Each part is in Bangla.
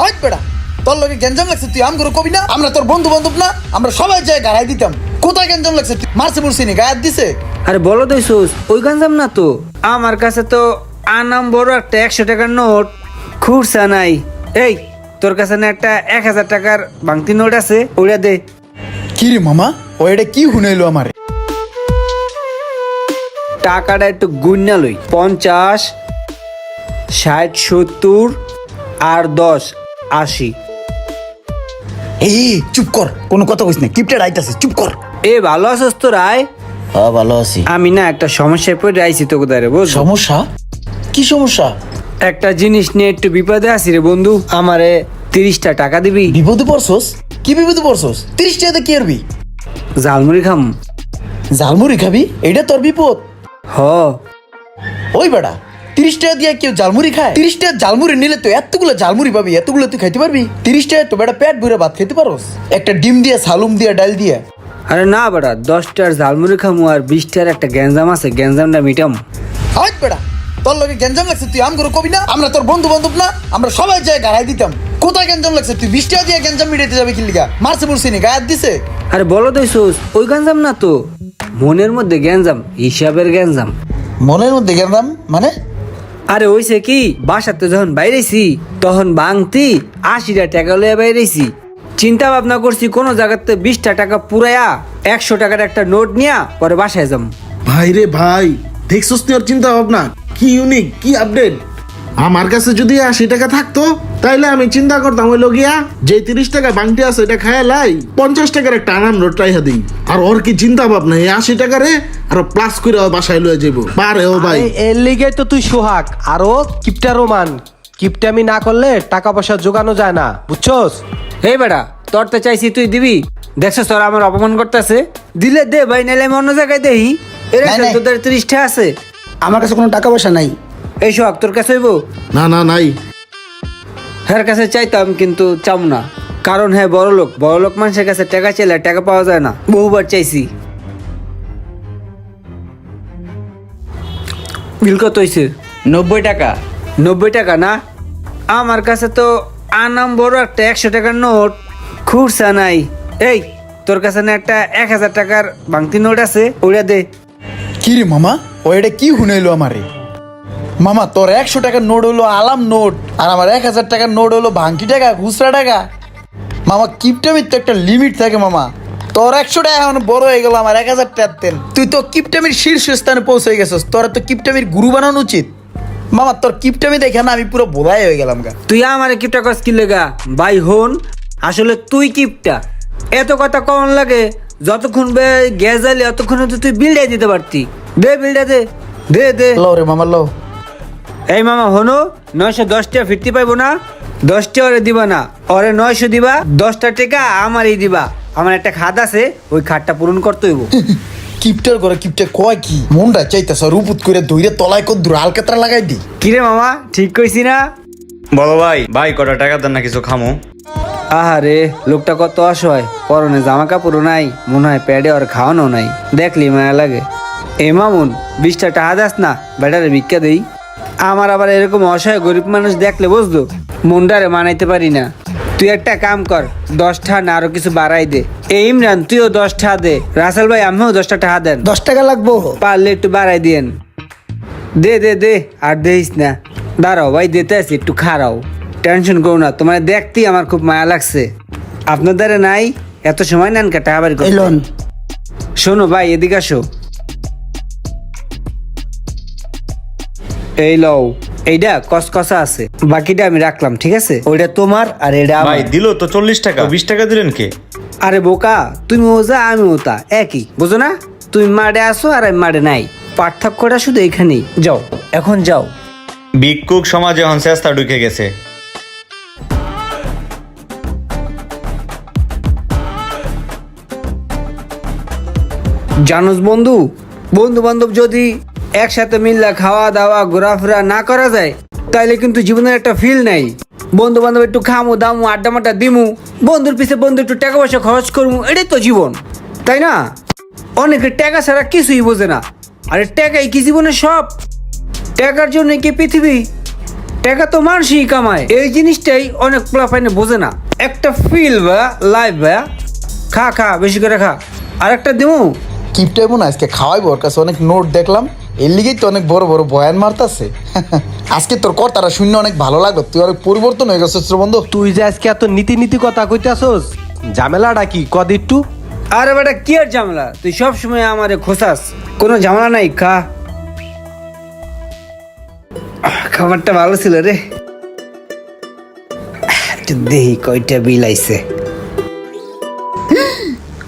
হাইট পেড়া তোর লগে গেঞ্জাম লাগছে তুই আম করে কবি না? আমরা তোর বন্ধু বান্ধব না আমরা সবাই যায় গাড়াই দিতাম। কোথায় গেঞ্জাম লাগছে? তুই মারছে মুরছি নি গায়ে দিছে? আরে বলো তো সুস ওই গাঞ্জাম না তো? আমার কাছে তো আনাম বড় একটা একশো টাকার নোট। খুরসা নাই। এই তোর কাছে না একটা এক হাজার টাকার বাংতি নোট আছে? ওইটা দে। কি রে মামা? ও এটা কি হুনাইলো আমারে? টাকাটা একটু গুন্না লই। পঞ্চাশ ষাট সত্তর আর দশ। আশি। এই চুপ কর। কোনো কথা কইস না কিপটে আইতাছে চুপ কর। এ ভালো আছিস তো রায়? হ্যাঁ ভালো আছি। আমি না একটা সমস্যায় পড়ে আইছি তোকে দাঁড়ে বুঝ সমস্যা? কি সমস্যা? একটা জিনিস নিয়ে একটু বিপদে আছি রে বন্ধু। আমারে তিরিশটা টাকা দিবি। বিপদে পড়ছস? কি বিপদে পড়ছস? তিরিশ টাকাতে কি আরবি ঝালমুড়ি খাম। ঝালমুড়ি খাবি? এটা তোর বিপদ। হ। ওই বেটা তিরিশ টাকা দিয়ে কেউ ঝালমুড়ি খায়? তিরিশ টাকা ঝালমুড়ি নিলে তো এতগুলো ঝালমুড়ি পাবি এতগুলো তুই খাইতে পারবি? তিরিশ টাকা তো বেটা পেট ভরে ভাত খেতে পারোস। একটা ডিম দিয়ে সালুম দিয়ে ডাল দিয়ে। আরে না বেটা দশটার ঝালমুড়ি খামু আর বিশটার একটা গ্যাঞ্জাম আছে গ্যাঞ্জামটা মিটাম। বেটা তোর লগে গেঞ্জাম লাগছে তুই আম করে কবি না? আমরা তোর বন্ধু বান্ধব না আমরা সবাই যায় গাড়াই দিতাম। কোথায় গেঞ্জাম লাগছে তুই বিশ টাকা দিয়ে গেঞ্জাম মিটাইতে যাবে কি লিগা? মারছে মুরছি নি গায়ে দিছে? আরে বলো তো সুস ওই গ্যাঞ্জাম না তো? মনের মধ্যে গ্যাঞ্জাম হিসাবের গ্যাঞ্জাম। মনের মধ্যে গেঞ্জাম মানে? আরে ওইসে কি বাসাতে যখন বাইরেছি, তখন বাংতি আশিটা টাকা লইয়া বাইরেছি। চিন্তা ভাবনা করছি কোনো জায়গাতে বিশটা টাকা পুরাইয়া, একশো টাকার একটা নোট নিয়া পরে বাসায় যাম। ভাই রে ভাই, দেখছস তোর চিন্তা ভাবনা কি ইউনিক কি আপডেট আমার কাছে যদি আশি টাকা থাকতো তাইলে আমি চিন্তা করতাম ওই লগিয়া যে তিরিশ টাকা বাংটি আছে এটা খায় লাই পঞ্চাশ টাকার একটা আনাম নোট রাইহা দিই। আর ওর কি চিন্তা ভাবনা এই আশি টাকারে আরও প্লাস করে বাসায় লয়ে যাব পারে ও ভাই। এর লিগে তো তুই সোহাগ আরও কিপটা রোমান। কিপটামি না করলে টাকা পয়সা জোগানো যায় না বুঝছস? এই বেটা তোর তো চাইছি তুই দিবি। দেখছ তোর আমার অপমান করতেছে? দিলে দে ভাই নাইলে আমি অন্য জায়গায় দেই। এর নাই, নাই। তোদের ত্রিশটা আছে। আমার কাছে কোনো টাকা পয়সা নাই। এই সোহাগ তোর কাছে হইব? না না নাই। হ্যাঁ কাছে চাইতাম কিন্তু চাম না। কারণ হ্যাঁ বড় লোক। বড় লোক মানুষের কাছে টাকা চাইলে টাকা পাওয়া যায় না। বহুবার চাইছি। বিল কত হয়েছে নব্বই টাকা। নব্বই টাকা না? আমার কাছে তো আনাম বড় একটা একশো টাকার নোট। খুরসা নাই। এই তোর কাছে না একটা এক হাজার টাকার বাংতি নোট আছে? ওইটা দে। কি রে মামা? ও এটা কি হুনাইলো আমারে? মামা তোর একশো টাকার নোট হলো আলাম নোট আর আমার এক হাজার টাকার নোট হলো ভাঙ্কি টাকা খুচরা টাকা। মামা কিপটামির তো একটা লিমিট থাকে মামা। তোর একশো টাকা এখন বড় হয়ে গেল আমার এক হাজার টাকার তেল। তুই তো কিপটামির শীর্ষস্থানে পৌঁছে গেছিস তোর তো কিপটামির গুরু বানানো উচিত। মামা তোর কিপটামি দেখে না আমি পুরো বোধাই হয়ে গেলাম গা। তুই আমার কিপটা কস কি লেগা? ভাই হন আসলে তুই কিপটা। এত কথা কম লাগে যতক্ষণ বে গ্যাস জ্বালি অতক্ষণ তুই বিলটাই দিতে পারতি। দে বিলটা দে দে দে। লো রে মামা লো এই মামা হনু নয়শো দশটা ফিরতে পাইবো না দশটা ওরে দিবা না ওরে নয়শো দিবা দশটা টাকা আমারই দিবা। আমার একটা খাত আছে ওই খাতটা পূরণ করতে হইব। কিপটার করে কিপটা কয় কি? মনটা চাইতেছ রুপুত করে ধইরে তলায় কত দূর আলকাতরা লাগাই দি। কিরে মামা ঠিক কইছি না? বলো ভাই ভাই কটা টাকা দেন না কিছু খামো? আহারে লোকটা কত অসহায় পরনে জামা কাপড়ও নাই মনে হয় প্যাডে আর খাওয়ানো নাই। দেখলি মায়া লাগে। এ মামুন বিশটা টাকা দাস না বেটারে ভিক্ষা দেই। আমার আবার এরকম অসহায় গরিব মানুষ দেখলে বুঝলো? মুন্ডারে মানাইতে পারি না। তুই একটা কাম কর দশটা না আরও কিছু বাড়াই দে। এই ইমরান তুইও দশটা দে। রাসেল ভাই আমিও দশটা টাকা দেন। দশ টাকা লাগবো। পারলে একটু বাড়াই দিয়েন। দে দে দে আর দেইস না। দাঁড়াও ভাই দিতে আছি একটু খারাও। টেনশন করো না তোমার দেখতেই আমার খুব মায়া লাগছে। আপনার দ্বারা নাই এত সময় নেন কে টাকা বাড়ি এই শোনো ভাই এদিকে আসো। এই লও এইটা কসকসা আছে বাকিটা আমি রাখলাম ঠিক আছে? ওইটা তোমার আর এটা আমার। ভাই দিল তো চল্লিশ টাকা। বিশ টাকা দিলেন কে? আরে বোকা তুমি ওজা আমি ওতা একই বুঝো না? তুমি মাঠে আসো আর আমি মাঠে নাই। পার্থক্যটা শুধু এখানেই যাও এখন যাও। ভিক্ষুক সমাজে এখন চেষ্টা ঢুকে গেছে। জানোস বন্ধু বন্ধু বান্ধব যদি একসাথে মিললে খাওয়া দাওয়া, ঘোরাফেরা না করা যায়, তাইলে কিন্তু জীবনের একটা ফিল নাই। বন্ধু বান্ধব একটু খামু, দামু, আড্ডা মাড্ডা দিমু, বন্ধুর পিছে বন্ধু একটু টাকা পয়সা খরচ করব এটাই তো জীবন, তাই না? অনেকে টাকা ছাড়া কিছুই বোঝে না, আরে টাকাই কি জীবনে সব? টাকার জন্য কি পৃথিবী? টাকা তো মানুষই কামায়, এই জিনিসটাই অনেক প্লাফাইনে বোঝে না। একটা ফিল বা লাইফ বা, খা খা, বেশি করে খা। আর একটা দিমু কিপটা এমন আজকে খাওয়াইবো, ওর কাছে অনেক নোট দেখলাম। এর লিগেই তো অনেক বড় বড় বয়ান মারতাছে। আজকে তোর কর্তারা শূন্য অনেক ভালো লাগল। তুই অনেক পরিবর্তন হয়ে গেছিস রে বন্ধু। তুই যে আজকে এত নীতি নীতি কথা কইতাছস ঝামেলাটা কি? কদ একটু। আরে বেটা কি আর ঝামেলা? তুই সব সময় আমারে খোসাস কোনো ঝামেলা নাই খা। খাবারটা ভালো ছিল রে। একটু দেহি কয়টা বিল আইছে।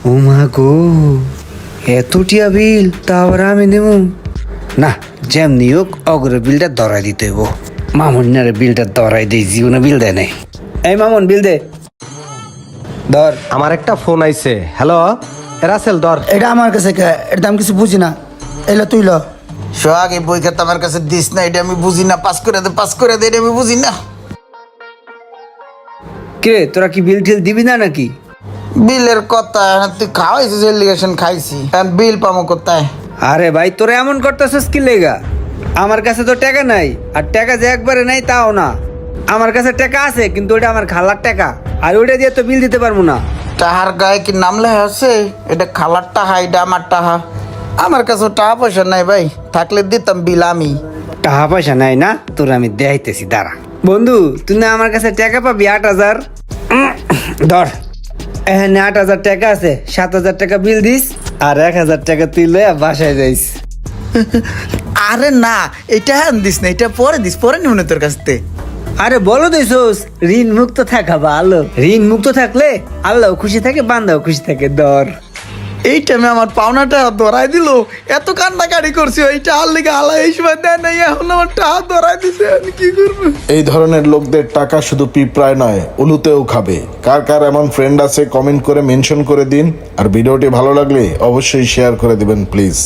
ও মা গো এতটিয়া বিল তা আবার আমি দেব না যেমনি হোক অগ্র বিলটা ধরাই দিতে হইব। মামুনারে বিলটা ধরাই দেই জীবনে বিল দেয় নাই। এই মামুন বিল দে। ধর। আমার একটা ফোন আইছে। হ্যালো? রাসেল ধর। এটা আমার কাছে কে? এটা আমি কিছু বুঝি না। এলো তুই ল। সোহাগ এই বই খাতা আমার কাছে দিস না এটা আমি বুঝি না। পাস করে দে পাস করে দে এটা আমি বুঝি না। কে? তোরা কি বিল টিল দিবি না নাকি? বিলের কথা তুই খাওয়াইছিস এলিগেশন খাইছি। এখন বিল পামো কোথায়? আরে ভাই তোরা এমন করতেছিস কি লেগা? আমার কাছে তো টাকা নাই আর টাকা যে একবারে নাই তাও না। আমার কাছে টাকা আছে কিন্তু ওটা আমার খালার টাকা আর ওইটা দিয়ে তো বিল দিতে পারব না। টাহার গায়ে কি নাম লেখা আছে? এটা খালার টাহা এটা আমার টাহা। আমার কাছে টাকা পয়সা নাই ভাই থাকলে দিতাম বিল আমি। টাকা পয়সা নাই না? তোর আমি দেখাইতেছি দাঁড়া। বন্ধু তুই না আমার কাছে টাকা পাবি আট হাজার? ধর। এখানে আট হাজার টাকা আছে সাত হাজার টাকা বিল দিস আর এক হাজার টাকা তুই লয়ে বাসায় যাইস। আরে না এটা হ্যাঁ দিস না এটা পরে দিস পরে নিব না তোর কাছ থেকে। আরে বলো দিছোস ঋণ মুক্ত থাকা ভালো। ঋণ মুক্ত থাকলে আল্লাহ খুশি থাকে বান্দাও খুশি থাকে দর এই টাইমে আমার পাওনাটা ধরাই দিল। এত কান্নাকাড়ি করছি, ওই আর লিগে আলা এই সময় দেয় নাই, এখন আমার টাকা ধরাই দিছে, আমি কি করব? এই ধরনের লোকদের টাকা শুধু পিঁপড়ায় নয়, উলুতেও খাবে। কার কার এমন ফ্রেন্ড আছে কমেন্ট করে মেনশন করে দিন। আর ভিডিওটি ভালো লাগলে অবশ্যই শেয়ার করে দিবেন প্লিজ